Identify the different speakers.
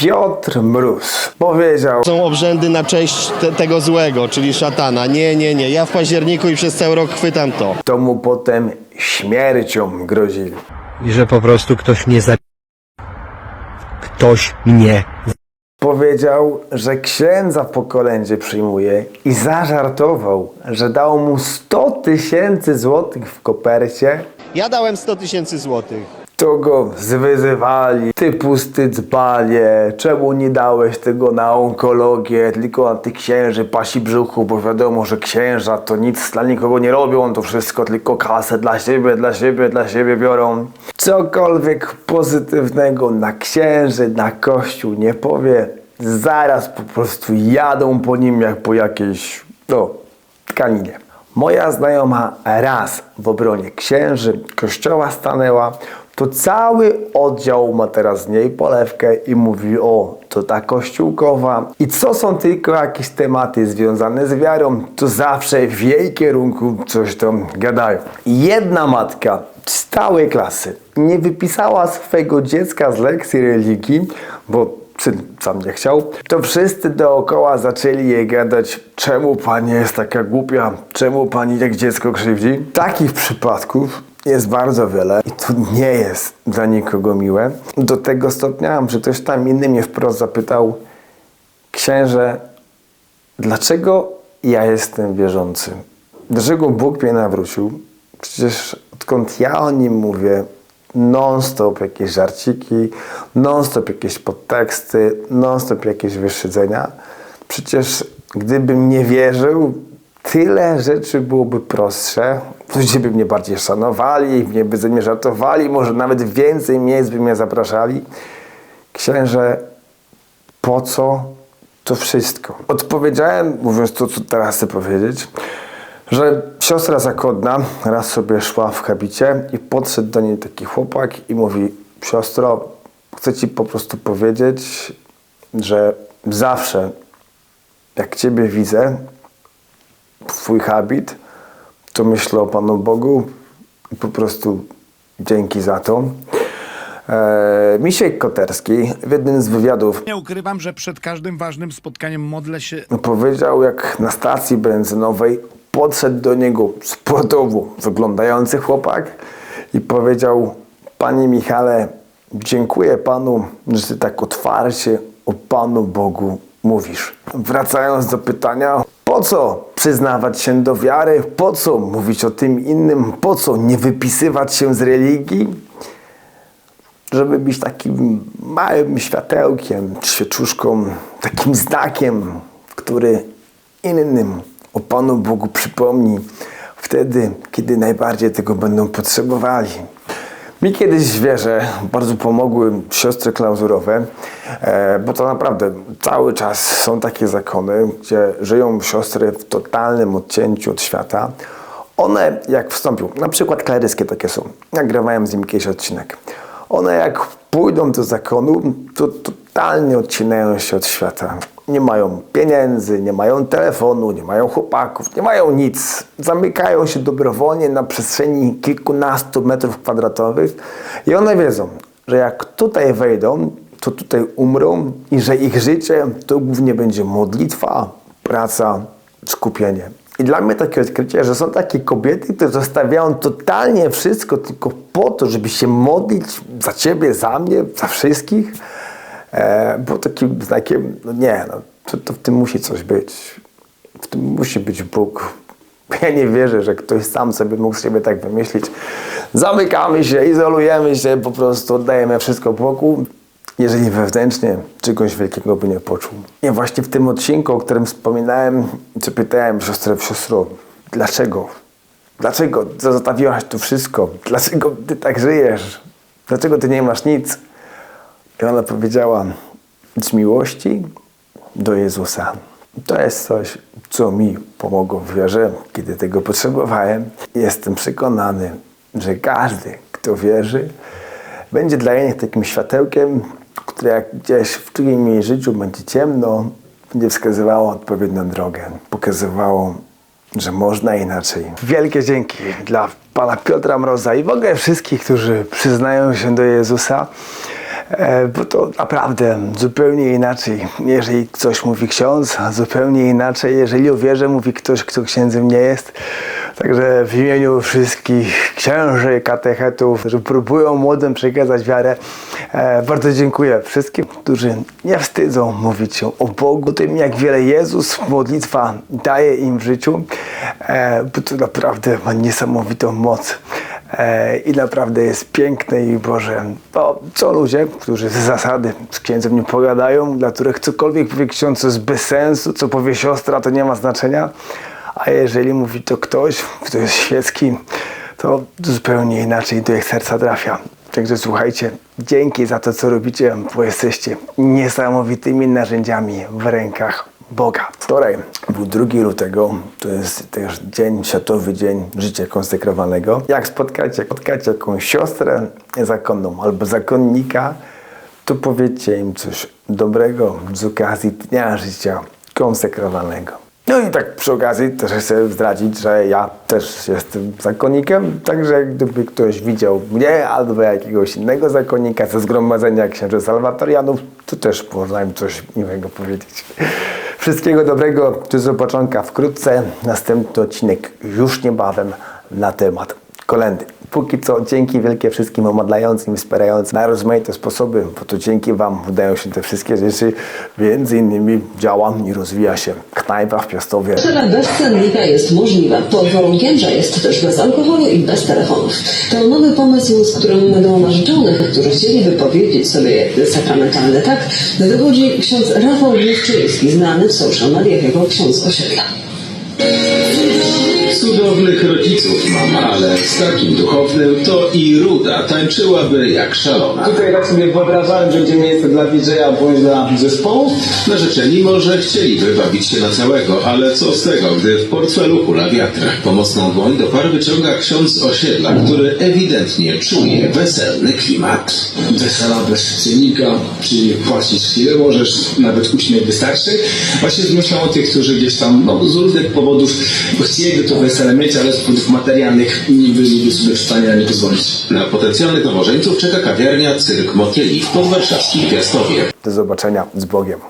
Speaker 1: Piotr Mróz powiedział,
Speaker 2: Są obrzędy na cześć te, tego złego, czyli szatana. Nie, nie, nie. Ja w październiku i przez cały rok chwytam to.
Speaker 1: to mu potem śmiercią grozili.
Speaker 3: I że po prostu ktoś mnie za... Ktoś mnie
Speaker 1: Powiedział, że księdza po kolędzie przyjmuje i zażartował, że dał mu 100 tysięcy złotych w kopercie.
Speaker 2: Ja dałem 100 tysięcy złotych.
Speaker 1: To go zwyzywali, ty pusty dzbalie, czemu nie dałeś tego na onkologię, tylko na tych księży pasi brzuchu, bo wiadomo, że księża to nic dla nikogo nie robią, to wszystko tylko kasę dla siebie, dla siebie, dla siebie biorą. Cokolwiek pozytywnego na księży, na kościół nie powie, zaraz po prostu jadą po nim jak po jakiejś, no, tkaninie. Moja znajoma raz w obronie księży kościoła stanęła, to cały oddział ma teraz z niej polewkę i mówi o, to ta kościółkowa. I co są tylko jakieś tematy związane z wiarą, to zawsze w jej kierunku coś tam gadają. Jedna matka z całej klasy nie wypisała swojego dziecka z lekcji religii, bo syn sam nie chciał, to wszyscy dookoła zaczęli jej gadać, czemu pani jest taka głupia, czemu pani jak dziecko krzywdzi. Takich przypadków jest bardzo wiele i to nie jest dla nikogo miłe. Do tego stopnia, że ktoś tam inny mnie wprost zapytał, księże, dlaczego ja jestem wierzący? Dlaczego Bóg mnie nawrócił? Przecież odkąd ja o nim mówię, non-stop jakieś żarciki, non-stop jakieś podteksty, non-stop jakieś wyszydzenia. Przecież gdybym nie wierzył, tyle rzeczy byłoby prostsze. Ludzie by mnie bardziej szanowali, mnie by ze mnie żartowali, może nawet więcej miejsc by mnie zapraszali. Księże, po co to wszystko? Odpowiedziałem, mówiąc to, co teraz chcę powiedzieć, że siostra zakonna raz sobie szła w habicie i podszedł do niej taki chłopak i mówi siostro, chcę ci po prostu powiedzieć, że zawsze jak ciebie widzę, twój habit, to myślę o Panu Bogu i po prostu dzięki za to. Eee, Misiek Koterski w jednym z wywiadów
Speaker 4: Nie ukrywam, że przed każdym ważnym spotkaniem modlę się
Speaker 1: powiedział, jak na stacji benzynowej podszedł do niego sportowo wyglądający chłopak i powiedział: Panie Michale, dziękuję Panu, że Ty tak otwarcie o Panu Bogu mówisz. Wracając do pytania, po co przyznawać się do wiary? Po co mówić o tym innym? Po co nie wypisywać się z religii? żeby być takim małym światełkiem, świeczuszką, takim znakiem, który innym o Panu Bogu przypomni wtedy, kiedy najbardziej tego będą potrzebowali. Mi kiedyś w wierze bardzo pomogły siostry klauzurowe, e, bo to naprawdę cały czas są takie zakony, gdzie żyją siostry w totalnym odcięciu od świata. One jak wstąpią, na przykład kleryskie takie są, nagrywałem z nim jakiś odcinek. One jak pójdą do zakonu, to totalnie odcinają się od świata. Nie mają pieniędzy, nie mają telefonu, nie mają chłopaków, nie mają nic. Zamykają się dobrowolnie na przestrzeni kilkunastu metrów kwadratowych i one wiedzą, że jak tutaj wejdą, to tutaj umrą i że ich życie to głównie będzie modlitwa, praca, skupienie. I dla mnie takie odkrycie, że są takie kobiety, które zostawiają totalnie wszystko tylko po to, żeby się modlić za ciebie, za mnie, za wszystkich, e, było takim znakiem, no nie, no, to, to w tym musi coś być. W tym musi być Bóg. Ja nie wierzę, że ktoś sam sobie mógł sobie tak wymyślić. Zamykamy się, izolujemy się, po prostu oddajemy wszystko Bogu jeżeli wewnętrznie czegoś wielkiego by nie poczuł. I właśnie w tym odcinku, o którym wspominałem, co pytałem siostrę siostro, dlaczego? Dlaczego zostawiłaś tu wszystko? Dlaczego ty tak żyjesz? Dlaczego ty nie masz nic? I ona powiedziała, z miłości do Jezusa. To jest coś, co mi pomogło w wierze, kiedy tego potrzebowałem. Jestem przekonany, że każdy, kto wierzy, będzie dla innych takim światełkiem, które jak gdzieś w czyimś życiu będzie ciemno, będzie wskazywało odpowiednią drogę. Pokazywało, że można inaczej. Wielkie dzięki dla pana Piotra Mroza i w ogóle wszystkich, którzy przyznają się do Jezusa. E, bo to naprawdę zupełnie inaczej, jeżeli ktoś mówi ksiądz, a zupełnie inaczej, jeżeli o wierze mówi ktoś, kto księdzem nie jest. Także w imieniu wszystkich księży, katechetów, którzy próbują młodym przekazać wiarę, e, bardzo dziękuję wszystkim, którzy nie wstydzą mówić o Bogu, tym jak wiele Jezus, modlitwa daje im w życiu, e, bo to naprawdę ma niesamowitą moc. E, I naprawdę jest piękne i Boże, to są ludzie, którzy z zasady z księdzem nie pogadają, dla których cokolwiek powie ksiądz jest bez sensu, co powie siostra to nie ma znaczenia, a jeżeli mówi to ktoś, kto jest świecki, to zupełnie inaczej do ich serca trafia. Także słuchajcie, dzięki za to, co robicie, bo jesteście niesamowitymi narzędziami w rękach Boga. Wczoraj był 2 lutego, to jest też dzień, światowy dzień życia konsekrowanego. Jak spotkacie, spotkacie jakąś siostrę zakonną albo zakonnika, to powiedzcie im coś dobrego z okazji dnia życia konsekrowanego. No i tak przy okazji też chcę zdradzić, że ja też jestem zakonnikiem, także gdyby ktoś widział mnie albo jakiegoś innego zakonnika ze zgromadzenia księży salwatorianów, to też można im coś miłego powiedzieć. Wszystkiego dobrego, do zobaczonka wkrótce. Następny odcinek już niebawem na temat kolendy. Póki co dzięki wielkie wszystkim omodlającym, wspierającym na rozmaite sposoby, bo to dzięki Wam udają się te wszystkie rzeczy. Między innymi działa i rozwija się knajpa w Piastowie.
Speaker 5: Cena bez cennika jest możliwa. Pod warunkiem, że jest też bez alkoholu i bez telefonów. To nowy pomysł, z którym do narzeczonych, którzy chcieliby powiedzieć sobie sakramentalny tak, wychodzi ksiądz Rafał Główczyński, znany w social mediach jako ksiądz osiedla.
Speaker 6: Cudownych rodziców mam, ale z takim duchownym to i Ruda tańczyłaby jak szalona.
Speaker 7: Tutaj tak sobie wyobrażałem, że będzie miejsce dla DJ-a bądź dla zespołu.
Speaker 6: Narzeczeni może chcieliby bawić się na całego, ale co z tego, gdy w portfelu hula wiatr. Pomocną dłoń do par wyciąga ksiądz z osiedla, który ewidentnie czuje weselny klimat.
Speaker 7: Wesela bez cennika, czyli płacić chwilę, możesz nawet uśmiech wystarczy. Właśnie myślę o tych, którzy gdzieś tam no, z różnych powodów chcieliby to wesele mieć, ale z powodów materialnych nie byliby sobie w stanie na nie pozwolić.
Speaker 6: Na potencjalnych nowożeńców czeka kawiarnia Cyrk Motyli w podwarszawskim Piastowie.
Speaker 1: Do zobaczenia z Bogiem.